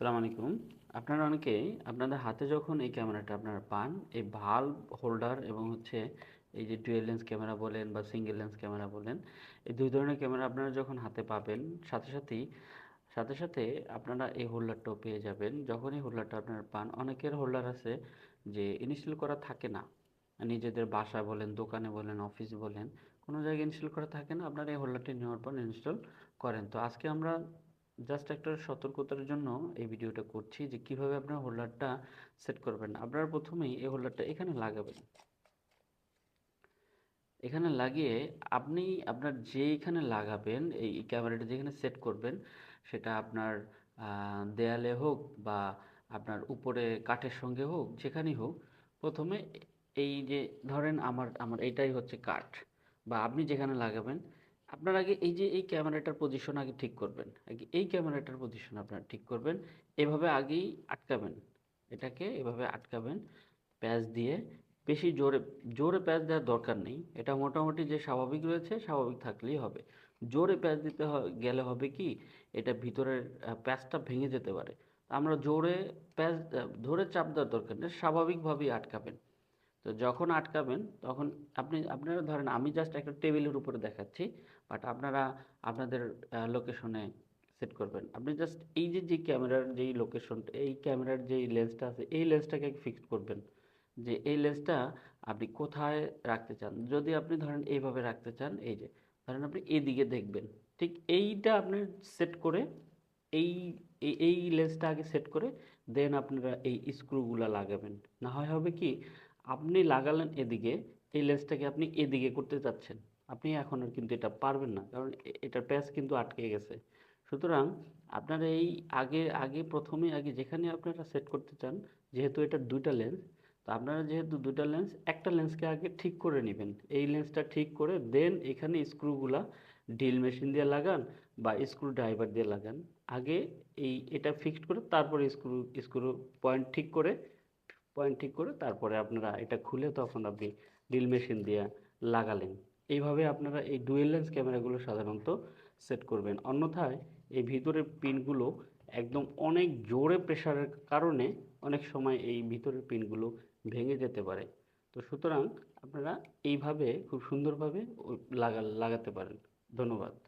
আসসালামু আলাইকুম। আপনারা অনেকেই আপনাদের হাতে যখন এই ক্যামেরাটা আপনারা পান, এই ভাল্ব হোল্ডার এবং হচ্ছে এই যে ডুয়েল লেন্স ক্যামেরা বলেন বা সিঙ্গেল লেন্স ক্যামেরা বলেন, এই দুই ধরনের ক্যামেরা আপনারা যখন হাতে পাবেন, সাথে সাথেই, সাথে সাথে আপনারা এই হোল্ডারটাও পেয়ে যাবেন। যখন এই হোল্ডারটা আপনারা পান, অনেকের হোল্ডার আছে যে ইনস্টল করা থাকে না। নিজেদের বাসা বলেন, দোকানে বলেন অফিস বলেন, কোনো জায়গায় ইনস্টল করা থাকে না। আপনারা এই হোল্ডারটি নেওয়ার পর ইনস্টল করেন। তো আজকে আমরা জাস্ট একটা সতর্কতার জন্য এই ভিডিওটা করছি যে কীভাবে আপনার হোল্ডারটা সেট করবেন। আপনারা প্রথমেই এই হোল্ডারটা এখানে লাগাবেন। এখানে লাগিয়ে আপনি আপনার যেইখানে লাগাবেন, এই ক্যামেরাটা যেখানে সেট করবেন, সেটা আপনার দেয়ালে হোক বা আপনার উপরে কাঠের সঙ্গে হোক, যেখানেই হোক, প্রথমে এই যে ধরেন আমার আমার এইটাই হচ্ছে কাঠ বা আপনি যেখানে লাগাবেন আপনার আগে এই যে এই ক্যামেরাটার পজিশন আগে ঠিক করবেন। আগে এই ক্যামেরাটার পজিশন আপনারা ঠিক করবেন। এভাবে আগেই আটকাবেন। এটাকে এভাবে আটকাবেন, প্যাচ দিয়ে। বেশি জোরে জোরে প্যাচ দেওয়ার দরকার নেই। এটা মোটামুটি যে স্বাভাবিক রয়েছে, স্বাভাবিক থাকলেই হবে। জোরে প্যাচ দিতে গেলে হবে কি, এটা ভিতরের প্যাচটা ভেঙে যেতে পারে। আমরা জোরে প্যাচ ধরে চাপ দেওয়ার দরকার নেই। স্বাভাবিকভাবেই আটকাবেন। তো যখন আটকাবেন, তখন আপনি, আপনারা ধরেন আমি জাস্ট একটা টেবিলের উপরে দেখাচ্ছি বাট আপনারা আপনাদের লোকেশনে সেট করবেন। আপনি জাস্ট এই যে যে ক্যামেরার যেই লোকেশনটা এই ক্যামেরার যেই লেন্সটা আছে, এই লেন্সটাকে ফিক্সড করবেন। যে এই লেন্সটা আপনি কোথায় রাখতে চান? যদি আপনি ধরেন এইভাবে রাখতে চান, এই যে, ধরেন আপনি এইদিকে দেখবেন। ঠিক এইটা আপনি সেট করে এই এই লেন্সটা আগে সেট করে দেন আপনারা এই স্ক্রুগুলো লাগাবেন। না হয় হবে কি আপনি লাগালেন এদিকে, এই লেন্সটাকে আপনি এদিকে করতে চাচ্ছেন। আপনি এখন আর কিন্তু এটা পারবেন না, কারণ এটার প্যাচ কিন্তু আটকে গেছে। সুতরাং আপনারা এই আগে আগে প্রথমে, আগে যেখানে আপনারা সেট করতে চান, যেহেতু এটা দুইটা লেন্স, তো আপনারা যেহেতু দুটা লেন্স, একটা লেন্সকে আগে ঠিক করে নেবেন। এই লেন্সটা ঠিক করে দেন এখানে স্ক্রুগুলা ড্রিল মেশিন দিয়ে লাগান বা স্ক্রু ড্রাইভার দিয়ে লাগান। আগে এই এটা ফিক্সড করে তারপরে স্ক্রু স্ক্রু পয়েন্ট ঠিক করে পয়েন্ট ঠিক করে তারপরে আপনারা এটা খুলে তখন আপনি ড্রিল মেশিন দিয়ে লাগালেন। এইভাবে আপনারা এই ডুয়েল লেন্স ক্যামেরাগুলো সাধারণত সেট করবেন। অন্যথায় এই ভিতরের পিনগুলো একদম অনেক জোরে প্রেশারের কারণে অনেক সময় এই ভিতরের পিনগুলো ভেঙে যেতে পারে। তো সুতরাং আপনারা এইভাবে খুব সুন্দরভাবে লাগা, লাগাতে পারেন। ধন্যবাদ।